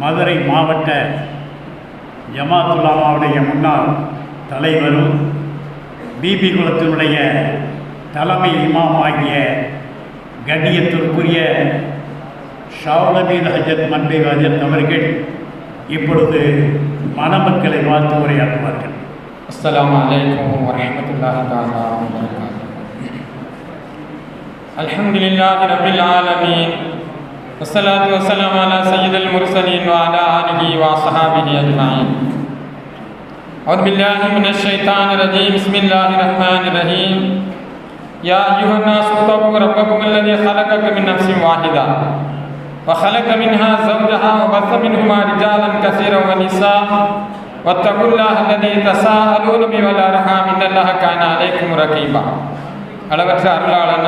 மதுரை மாவட்ட ஜமாத்துல்லாமாவுடைய முன்னாள் தலைவரும் பிபி குலத்தினுடைய தலைமை இமாமாகிய கண்ணியத்திற்குரிய ஷாவுலமீன் ஹஜத் மன்பை ஹஜத் அவர்கள் இப்பொழுது மணமக்களை வாழ்த்து உரையாற்றுவார்கள். அஸ்லாம் வலைக்கம் வரமத்துல்லாஹ் தாலா والصلاة والسلام على سيد المرسلين وعلى آله وصحابه أجمعين. أعوذ بالله من الشيطان الرجيم. بسم الله الرحمن الرحيم. يا أيها الناس اتقوا ربكم الذي خلقكم من نفس واحدة وخلق منها زوجها وبث منهما رجالا كثيرا ونساء واتقوا الله الذي تساءلون به والأرحام إن الله كان عليكم رقيبا. ألا بتر أرلالا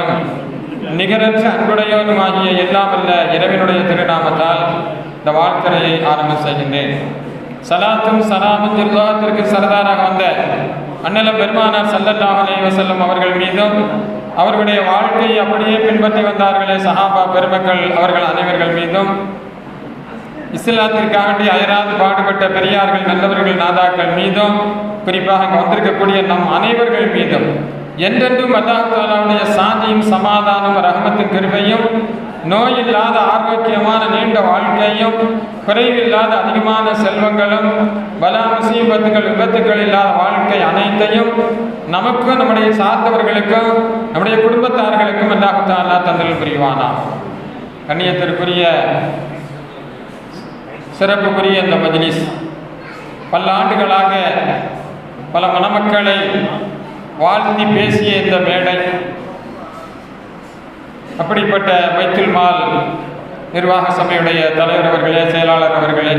நிகரற்ற அன்புடையவனுமாகிய எல்லாம் அல்ல இறைவனுடைய திருநாமத்தால் இந்த வாழ்க்கையை ஆரம்பம் செய்கின்றேன். சலாத்தும் சலாமும் திருலோகத்திற்கு சரதாராக வந்த அண்ணல பெருமானார் சல்லல்லாஹ் அலைஹி அவர்கள் மீதும் அவர்களுடைய வாழ்க்கையை அப்படியே பின்பற்றி வந்தார்களே சஹாபா பெருமக்கள் அவர்கள் அனைவர்கள் மீதும். இஸ்லாத்திற்காகண்டி அயராது பாடுபட்ட பெரியார்கள் நல்லவர்கள் நாதாக்கள் மீதும் குறிப்பாக அங்கே வந்திருக்கக்கூடிய நம் அனைவர்கள் மீதும் என்றென்றும் அல்லாஹாலாவுடைய சாந்தியும் சமாதானம் ரஹமத்து கிருபையும் நோயில்லாத ஆரோக்கியமான நீண்ட வாழ்க்கையும் குறைவில்லாத அதிகமான செல்வங்களும் பல முசீபத்துகள் விபத்துகள் இல்லாத வாழ்க்கை அனைத்தையும் நமக்கும் நம்முடைய சார்ந்தவர்களுக்கும் நம்முடைய குடும்பத்தார்களுக்கும் அல்லாஹாலா தந்தல் புரிவானா? கண்ணியத்திற்குரிய சிறப்புக்குரிய இந்த மஜ்லிஸ். பல ஆண்டுகளாக பல மணமக்களை வாழ்த்தி பேசிய இந்த மேடை அப்படிப்பட்ட வைத்துல் மால் நிர்வாக சபையுடைய தலைவர் அவர்களே செயலாளர் அவர்களே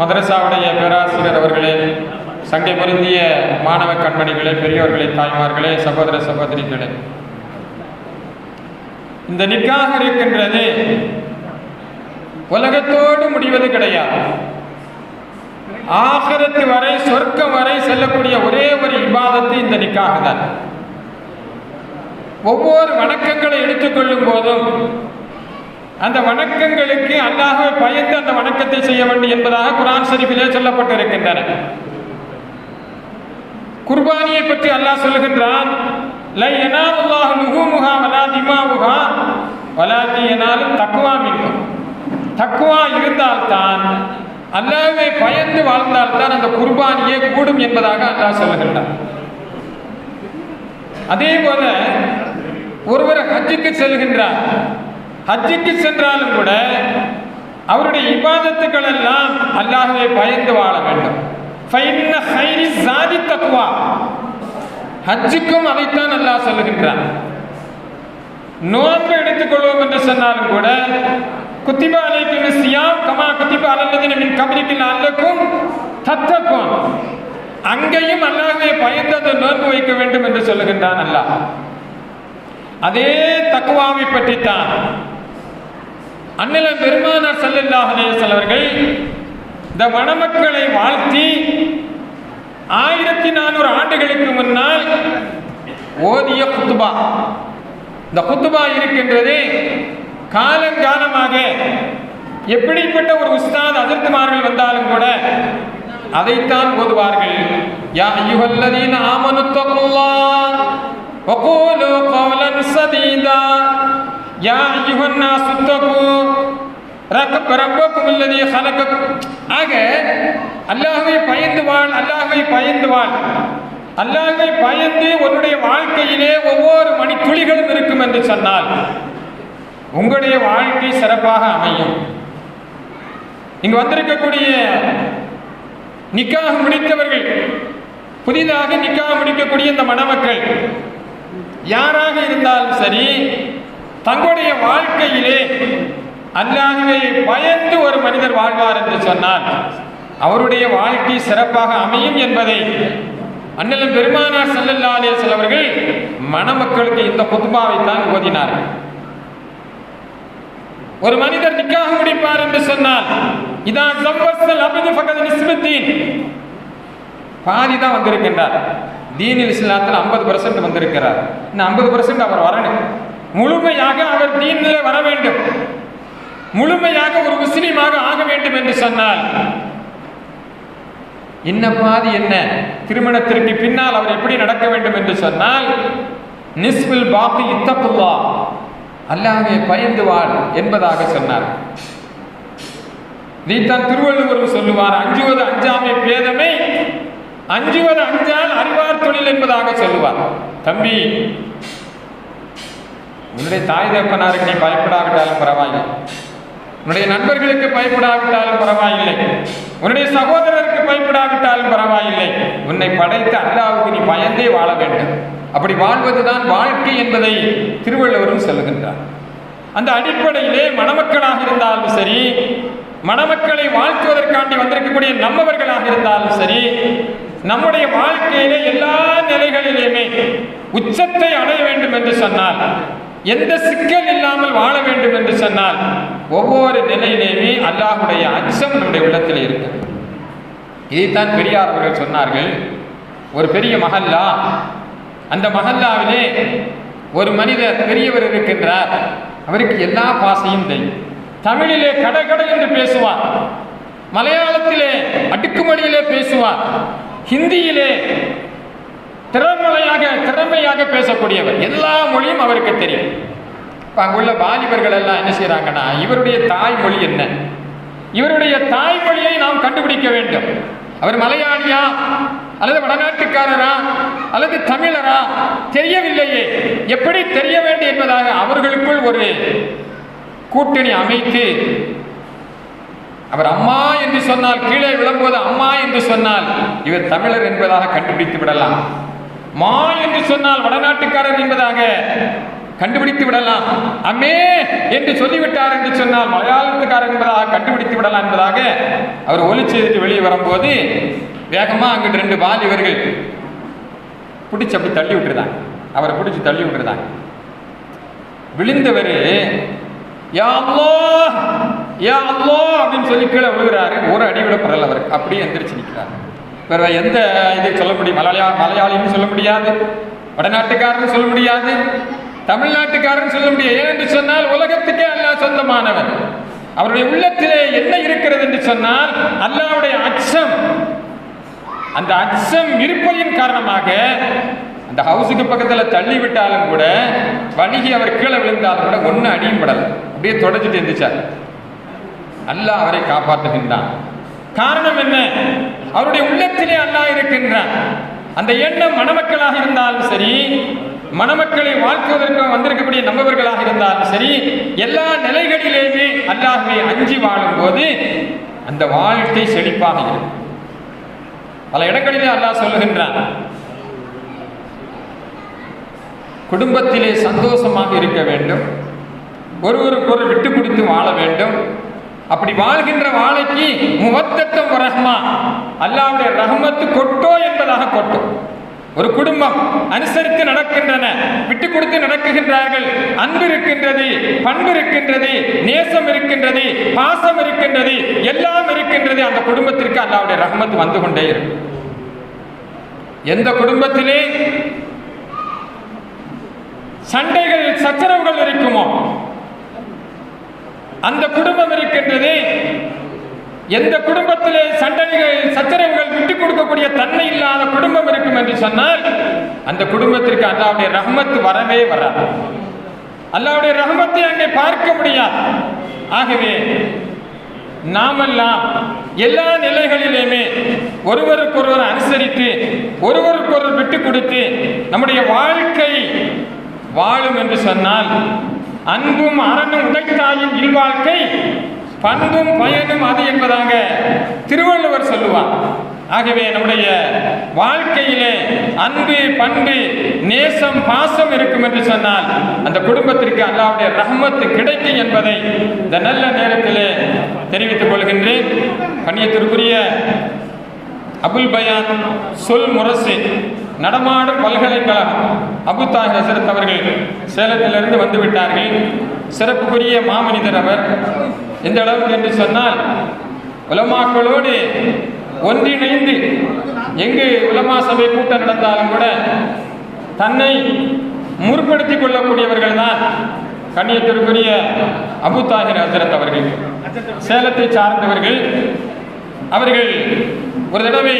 மதரசாவுடைய பேராசிரியர் அவர்களே சங்கை பொருந்திய மாணவ கண்மணிகளே பெரியோர்களே தாய்மார்களே சகோதர சகோதரிகளே. இந்த நிக்காக இருக்கின்றது உலகத்தோடு முடிவது கிடையாது. ஆகரத்து வரை சொர்க்கம் வரை செல்லக்கூடிய ஒரே ஒரு இபாதத்து இந்த நிக்காக தான். ஒவ்வொரு வணக்கங்களை எடுத்துக்கொள்ளும் போதும் அந்த வணக்கங்களுக்கு அல்லாஹை பயந்து அந்த வணக்கத்தை செய்ய வேண்டும் என்பதாக குரான் ஷரீஃபிலே சொல்லப்பட்டிருக்கின்றன. குர்பானியை பற்றி அல்லாஹ் சொல்லுகின்றான் லை யனாலுல்லாஹு லுஹூமுஹா வலா திமாவுஹா வலாக்கி யனாலு தக்குவா மின்னும் தக்குவா இருந்தால்தான் அல்லாஹ்வை பயந்து வாழ்ந்தால்தான் அந்த குர்பானியே கூடும் என்பதாக அல்லாஹ் சொல்லுகின்றார் அதே போல ஒருவர் ஹஜ்ஜுக்கு செல்கின்றார். ஹஜ்ஜுக்கு சென்றாலும் கூட அவருடைய இபாதத்துக்கள் எல்லாம் அல்லாஹுவை பயந்து வாழ வேண்டும். ஹஜ்ஜுக்கும் அதைத்தான் அல்லாஹ் சொல்லுகின்றார் நோன்பு எடுத்துக்கொள்வோம் என்று சொன்னாலும் கூட குத்திபா அலைக்கும் சியாம் கமா குத்திபா அலல்லதின மின் கபலிக்கில் அல்லக்கும் தத்தக்கும் அங்கேயும் அல்லாஹ்வை பயந்தது நோன்பு வைக்க வேண்டும் என்று சொல்லுகின்றான் அல்லாஹ் அதே தக்குவாவை பற்றித்தான் அண்ணலம் பெருமானார் சல்லல்லாஹ் அலைஹி அவர்கள் இந்த மணமக்களை வாழ்த்தி ஆயிரத்தி நானூறு ஆண்டுகளுக்கு முன்னால் ஓதிய குத்துபா இந்த குத்துபா இருக்கின்றது காலங்காலமாக எப்படிப்பட்ட ஒரு உஸ்தாத் அதிர்த்துமார்கள் வந்தாலும் கூட அதைத்தான் ஓதுவார்கள். யா ஐயுஹல்லதீன ஆமனு தகுல்லாஹ் வகூலு கௌலன் சதீதா. யா ஐயுஹன் நாசு தகு ரக்கப் ரப்பக்கும் அல்லதீ ஹலகக்கும் ஆக அல்லாஹ்வை பயந்து வாழ் அல்லாஹ்வை பயந்து வாழ். அல்லாஹ்வை பயந்து உன்னுடைய வாழ்க்கையிலே ஒவ்வொரு மணி துளிகளும் இருக்கும் என்று சொன்னால் உங்களுடைய வாழ்க்கை சிறப்பாக அமையும். இங்கு வந்திருக்கக்கூடிய நிக்காக முடித்தவர்கள் புதிதாக நிக்காக முடிக்கக்கூடிய இந்த மணமக்கள் யாராக இருந்தாலும் சரி தங்களுடைய வாழ்க்கையிலே அல்லாஹுவை பயந்து ஒரு மனிதர் வாழ்வார் என்று சொன்னால் அவருடைய வாழ்க்கை சிறப்பாக அமையும் என்பதை அண்ணலும் பெருமானார் சல்லல்லா அலிஸ்வல் மணமக்களுக்கு இந்த குத்துபாவை தான் ஓதினார்கள். ஒரு மனிதர் நிக்காக முடிப்பார் என்று சொன்னால் இதான் சம்பஸ்தல் அபிது பக்கத்து நிஸ்பத்தீன். பாதி தான் வந்திருக்கின்றார். தீனில் இஸ்லாத்தில் ஐம்பது பர்சன்ட் வந்திருக்கிறார். இன்னும் ஐம்பது பர்சன்ட் அவர் வரணும். முழுமையாக அவர் தீனில் வர வேண்டும். முழுமையாக ஒரு முஸ்லீமாக ஆக வேண்டும் என்று சொன்னால் இன்ன பாதி என்ன? திருமணத்திற்கு பின்னால் அவர் எப்படி நடக்க வேண்டும் என்று சொன்னால் நிஸ்பில் பாத்தி இத்தப்புல்லா அல்லாஹ்வை பயந்து வாழ் என்பதாக சொன்னார். நீத்தான் திருவள்ளுவர் சொல்லுவார் அஞ்சுவது அஞ்சாமை பேதமை அஞ்சுவது அஞ்சால் அறிவார் தொழில் என்பதாக சொல்லுவார். தம்பி உன்னுடைய தாய் தப்பனாருக்கு நீ பயப்படாவிட்டாலும் பரவாயில்லை. உன்னுடைய நண்பர்களுக்கு பயப்படாவிட்டாலும் பரவாயில்லை. உன்னுடைய சகோதரருக்கு பயப்படாவிட்டாலும் பரவாயில்லை. உன்னை படைத்த அல்லாவுக்கு நீ பயந்தே வாழ வேண்டும். அப்படி வாழ்வதுதான் வாழ்க்கை என்பதை திருவள்ளுவரும் சொல்லுகின்றார். அந்த அடிப்படையிலே மணமக்களாக இருந்தாலும் சரி மணமக்களை வாழ்த்துவதற்காண்டி வந்திருக்கக்கூடிய நம்மவர்களாக இருந்தாலும் சரி நம்முடைய வாழ்க்கையிலே எல்லா நிலைகளிலுமே உச்சத்தை அடைய வேண்டும் என்று சொன்னால் எந்த சிக்கல் இல்லாமல் வாழ வேண்டும் என்று சொன்னால் ஒவ்வொரு நிலையிலேயுமே அல்லாஹுடைய அச்சம் நம்முடைய உள்ளத்தில் இருக்கு. இதைத்தான் பெரியார் அவர்கள் சொன்னார்கள் ஒரு பெரிய மகல்லா அந்த மஹல்லாவிலே ஒரு மனிதர் பெரியவர் இருக்கின்றார். அவருக்கு எல்லா பாசையும் தெரியும். தமிழிலே கடகட என்று பேசுவார். மலையாளத்திலே அடுக்குமொழியிலே பேசுவார். ஹிந்தியிலே திறமையாக திறமையாக பேசக்கூடியவர். எல்லா மொழியும் அவருக்கு தெரியும். இப்போ அங்குள்ள வாலிபர்கள் எல்லாம் என்ன செய்கிறாங்கன்னா இவருடைய தாய்மொழி என்ன? இவருடைய தாய்மொழியை நாம் கண்டுபிடிக்க வேண்டும். அவர் மலையாளியா அல்லது வடநாட்டுக்காரரா அல்லது தமிழரா தெரியவில்லையே. எப்படி தெரிய வேண்டும் என்பதாக அவர்களுக்குள் ஒரு கூட்டணி அமைத்து அவர் அம்மா என்று சொன்னால் கீழே விளம்புவது அம்மா என்று சொன்னால் இவர் தமிழர் என்பதாக கண்டுபிடித்து விடலாம். மா என்று சொன்னால் வடநாட்டுக்காரர் என்பதாக கண்டுபிடித்து விடலாம். அம்மே என்று சொல்லிவிட்டார் என்று சொன்னால் மலையாளத்துக்காரர் என்பதாக கண்டுபிடித்து விடலாம் என்பதாக அவர் ஒலி செய்துட்டு வெளியே வரும்போது வேகமாக அங்கிட்டு ரெண்டு வாலிபர்கள் பிடிச்சி அப்படி தள்ளி விட்டுருந்தாங்க. அவரை பிடிச்சி தள்ளி விட்டுருந்தாங்க. விழுந்தவர் யா அல்லாஹ் யா அல்லாஹ் அப்படின்னு சொல்லி கீழே விழுகிறாரு. ஒரு அடி விட பரல அவர் அப்படியே எந்திரிச்சு நிற்கிறார் வேற எந்த இதை சொல்ல முடியும்? மலையா மலையாளின்னு சொல்ல முடியாது. வடநாட்டுக்காரன்னு சொல்ல முடியாது. தமிழ்நாட்டுக்காரன் சொல்ல முடியாது ஏன் என்று சொன்னால் உலகத்துக்கே அல்லாஹ் சொந்தமானவர் அவருடைய உள்ளத்திலே என்ன இருக்கிறது என்று சொன்னால் அல்லாவுடைய அச்சம். அந்த அச்சம் இருப்பதின் காரணமாக அந்த ஹவுஸுக்கு பக்கத்தில் தள்ளி விட்டாலும் கூட வணிகி அவர் கீழே விழுந்தாலும் கூட ஒன்றும் அடியும் படல. அப்படியே தொடச்சிட்டு இருந்துச்சார் அல்லாஹ் அவரை காப்பாற்றுகின்றான். காரணம் என்ன? அவருடைய உள்ளத்திலே அல்லாஹ் இருக்கின்றான். அந்த எண்ணம் மணமக்களாக இருந்தாலும் சரி மணமக்களை வாழ்த்துவதற்கு வந்திருக்கக்கூடிய நம்பவர்களாக இருந்தாலும் சரி எல்லா நிலைகளிலேயுமே அல்லாஹ்வை அஞ்சி வாழும்போது அந்த வாழ்க்கை செழிப்பாக இருக்கும். பல இடங்களிலே அல்லாஹ் சொல்லுகின்றான் குடும்பத்திலே சந்தோஷமாக இருக்க வேண்டும் ஒருவருக்கொரு விட்டு கொடுத்து வாழ வேண்டும். அப்படி வாழ்கின்ற வாழைக்கு முகத்தத்தம் ரஹ்மா அல்லாவுடைய ரஹ்மத்து கொட்டோ என்பதாக கொட்டும். ஒரு குடும்பம் அனுசரித்து நடக்கின்றன விட்டு கொடுத்து நடக்குகின்றார்கள். அன்பு இருக்கின்றது பண்பு இருக்கின்றது நேசம் இருக்கின்றது பாசம் இருக்கின்றது எல்லாம் இருக்கின்றது. அந்த குடும்பத்திற்கு அல்லாவுடைய ரஹமத்து வந்து கொண்டே இருக்கும். எந்த குடும்பத்திலே சண்டைகள் சச்சரவுகள் இருக்குமோ அந்த குடும்பம் இருக்கின்றது எந்த குடும்பத்திலே சண்டைகள் சச்சரவுகள் விட்டுக் கொடுக்கக்கூடிய தன்மை இல்லாத குடும்பம் இருக்கும் என்று சொன்னால் அந்த குடும்பத்திற்கு அல்லாவுடைய ரஹமத்து வரவே வராது. அல்லாவுடைய ரஹமத்தை அங்கே பார்க்க முடியாது. ஆகவே நாமெல்லாம் எல்லா நிலைகளிலுமே ஒருவருக்கொருவர் அனுசரித்து ஒருவருக்கொருவர் விட்டு கொடுத்து நம்முடைய வாழ்க்கை வாழும் என்று சொன்னால் அன்பும் அரணும் உடைத்தாயின் இல்வாழ்க்கை பண்பும் பயனும் அது என்பதாக திருவள்ளுவர் சொல்லுவார். ஆகவே நம்முடைய வாழ்க்கையிலே அன்பு பண்பு நேசம் பாசம் இருக்கும் என்று சொன்னால் அந்த குடும்பத்திற்கு அல்லாவுடைய ரஹமத்து கிடைக்கும் என்பதை இந்த நல்ல நேரத்திலே தெரிவித்துக் கொள்கின்றேன். கண்ணியத்திற்குரிய அபுல் பயான் சொல் முரசு நடமாடும் பல்கலைக்கழகம் அபுதாய் ஹசரத் அவர்கள் சேலத்திலிருந்து வந்துவிட்டார்கள். சிறப்புக்குரிய மாமனிதர் அவர். எந்த அளவுக்கு என்று சொன்னால் உலமாக்களோடு ஒன்றிணைந்து எங்கு உலமா சபை கூட்டம் நடந்தாலும் கூட தன்னை முற்படுத்திக் கொள்ளக்கூடியவர்கள் தான் கண்ணியத்திற்குரிய அபு தாகிர் ஹசரத் அவர்கள். சேலத்தை சார்ந்தவர்கள். அவர்கள் ஒரு தடவை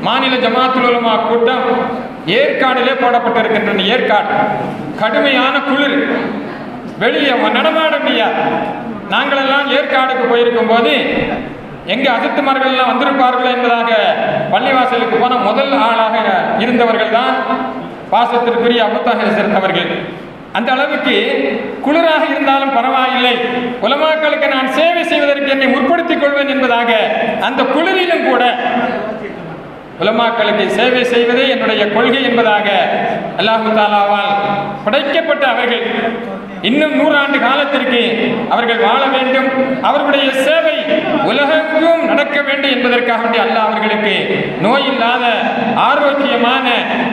மாநில ஜமாத்துல் உலமா கூட்டம் ஏற்காடிலே போடப்பட்டிருக்கின்றன. ஏற்காடு கடுமையான குளிர். வெளியே நடமாட முடியாது. நாங்களெல்லாம் ஏற்காடுக்கு போயிருக்கும் போது எங்கே அஜித்துமார்கள்லாம் வந்திருப்பார்கள் என்பதாக பள்ளிவாசலுக்கு போன முதல் ஆளாக இருந்தவர்கள் தான் பாசத்திற்குரிய அமுத்தாக சிறந்தவர்கள் அந்த அளவுக்கு குளிராக இருந்தாலும் பரவாயில்லை. உலமாக்களுக்கு நான் சேவை செய்வதற்கு என்னை முற்படுத்திக் கொள்வேன் என்பதாக அந்த குளிரிலும் கூட உலமாக்களுக்கு சேவை செய்வதே என்னுடைய கொள்கை என்பதாக அல்லாஹு தாலாவால் படைக்கப்பட்ட அவர்கள். இன்னும் நூறாண்டு காலத்திற்கு அவர்கள் வாழ வேண்டும். அவர்களுடைய சேவை உலகெங்கும் நடக்க வேண்டும் என்பதற்காக வேண்டிய அல்ல அவர்களுக்கு நோய் இல்லாத ஆரோக்கியமான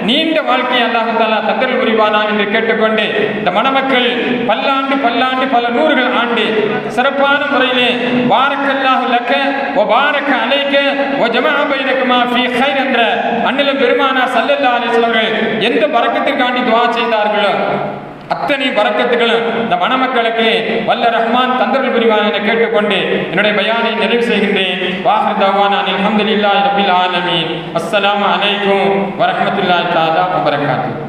நீண்ட வாழ்க்கையை அல்லாஹு தாலா தந்தல் புரிவானா என்று கேட்டுக்கொண்டு இந்த மணமக்கள் பல்லாண்டு பல்லாண்டு பல நூறுகள் ஆண்டு சிறப்பான முறையிலே பாரக்கல்லாஹு லக்க ஓ பாரக்க அலைக்க ஓ ஜமா ஃபி ஹைர் என்ற அன்னிலும் பெருமானா சல்லல்லா அலிஸ்லவர்கள் எந்த பறக்கத்திற்காண்டி துவா செய்தார்களோ அத்தனை வரக்கத்துகளும் இந்த மணமக்களுக்கு வல்ல ரஹ்மான் தந்தர்கள் புரிவான் என கேட்டுக்கொண்டு என்னுடைய பயானை நிறைவு செய்கின்றேன். வாஹர் தவான் அல்ஹம்துலில்லாஹி ரபில் ஆலமீன். அஸ்ஸலாமு அலைக்கும் வரஹ்மத்துல்லாஹி தஆலா வபரகாத்துஹு.